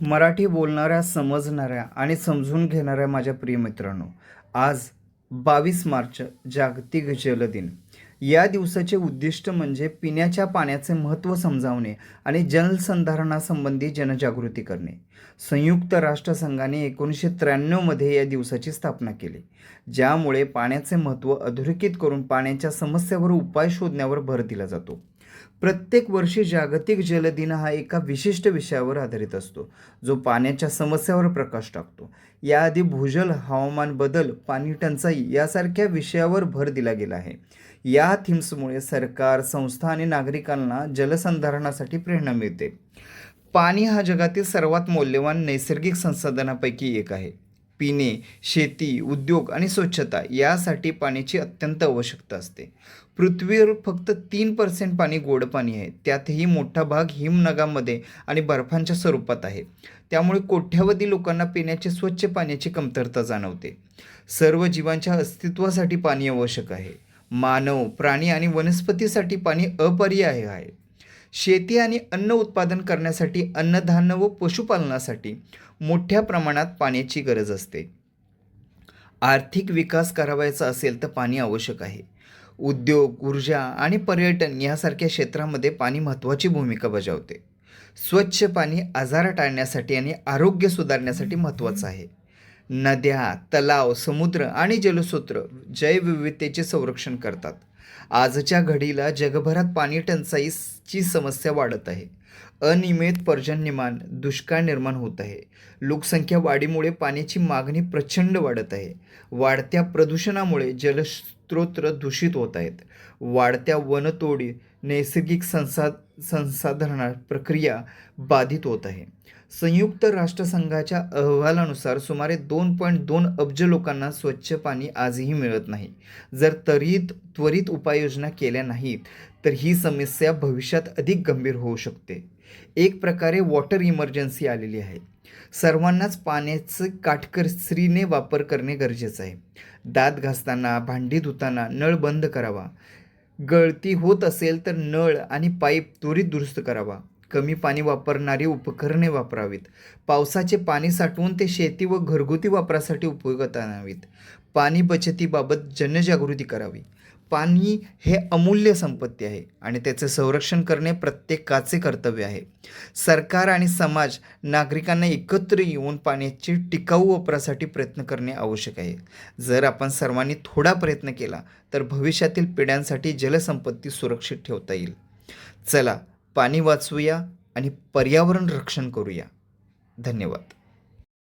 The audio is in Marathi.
मराठी बोलणाऱ्या समजणाऱ्या आणि समजून घेणाऱ्या माझ्या प्रिय मित्रांनो आज बावीस मार्च जागतिक जलदिन या दिवसाचे उद्दिष्ट म्हणजे पिण्याच्या पाण्याचे महत्त्व समजावणे आणि जलसंधारणासंबंधी जनजागृती करणे. संयुक्त राष्ट्रसंघाने एकोणीसशे त्र्याण्णवमध्ये या दिवसाची स्थापना केली ज्यामुळे पाण्याचे महत्त्व अधोरेखित करून पाण्याच्या समस्येवर उपाय शोधण्यावर भर दिला जातो. प्रत्येक वर्षी जागतिक जलदिन हा एका विशिष्ट विषयावर आधारित असतो जो पाण्याच्या समस्यावर प्रकाश टाकतो. याआधी भूजल हवामान बदल पाणी टंचाई यासारख्या विषयावर भर दिला गेला आहे. या थीम्समुळे सरकार संस्था आणि नागरिकांना जलसंधारणासाठी प्रेरणा मिळते. पाणी हा जगातील सर्वात मौल्यवान नैसर्गिक संसाधनापैकी एक आहे. पिणे शेती उद्योग आणि स्वच्छता यासाठी पाण्याची अत्यंत आवश्यकता असते. पृथ्वीवर फक्त तीन पर्सेंट पाणी गोड पाणी आहे. त्यातही मोठा भाग हिमनगामध्ये आणि बर्फांच्या स्वरूपात आहे. त्यामुळे कोट्यावधी लोकांना पिण्याचे स्वच्छ पाण्याची कमतरता जाणवते. सर्व जीवांच्या अस्तित्वासाठी पाणी आवश्यक आहे. मानव प्राणी आणि वनस्पतीसाठी पाणी अपरिहार्य आहे. शेती आणि अन्न उत्पादन करण्यासाठी अन्नधान्य व पशुपालनासाठी मोठ्या प्रमाणात पाण्याची गरज असते. आर्थिक विकास करावायचा असेल तर पाणी आवश्यक आहे. उद्योग ऊर्जा आणि पर्यटन यासारख्या क्षेत्रामध्ये पाणी महत्त्वाची भूमिका बजावते. स्वच्छ पाणी आजार टाळण्यासाठी आणि आरोग्य सुधारण्यासाठी महत्त्वाचं आहे. नद्या तलाव समुद्र आणि जलस्रोत जैवविविधतेचे संरक्षण करतात. आजच्या घडीला जगभरात पाणी टंचाईची समस्या वाढत आहे. अनियमित पर्जन्यमान दुष्काळ निर्माण होत आहे. लोकसंख्या वाढीमुळे पाण्याची मागणी प्रचंड वाढत आहे. वाढत्या प्रदूषणामुळे स्त्रोत्र दूषित होत आहेत. वाढत्या वनतोडी नैसर्गिक संसा संसाधना प्रक्रिया बाधित होत आहे. संयुक्त राष्ट्रसंघाच्या अहवालानुसार सुमारे दोन पॉईंट दोन अब्ज लोकांना स्वच्छ पाणी आजही मिळत नाही. जर त्वरित त्वरित उपाययोजना केल्या नाहीत तर ही समस्या भविष्यात अधिक गंभीर होऊ शकते. एक प्रकारे वॉटर इमर्जन्सी आलेली आहे. सर्वांनाच पाण्याचं काटकसरीने वापर करणे गरजेचं आहे. दात घासताना भांडी धुताना नळ बंद करावा. गळती होत असेल तर नळ आणि पाईप त्वरित दुरुस्त करावा. कमी पाणी वापरणारी उपकरणे वापरावीत. पावसाचे पाणी साठवून ते शेती व घरगुती वापरासाठी उपयोगात आणावीत. पाणी बचतीबाबत जनजागृती करावी. पाणी हे अमूल्य संपत्ती आहे आणि त्याचं संरक्षण करणे प्रत्येकाचे कर्तव्य आहे. सरकार आणि समाज नागरिकांना एकत्र येऊन पाण्याची टिकाऊ वापरासाठी प्रयत्न करणे आवश्यक आहे. जर आपण सर्वांनी थोडा प्रयत्न केला तर भविष्यातील पिढ्यांसाठी जलसंपत्ती सुरक्षित ठेवता येईल. चला पाणी वाचवूया आणि पर्यावरण रक्षण करूया. धन्यवाद.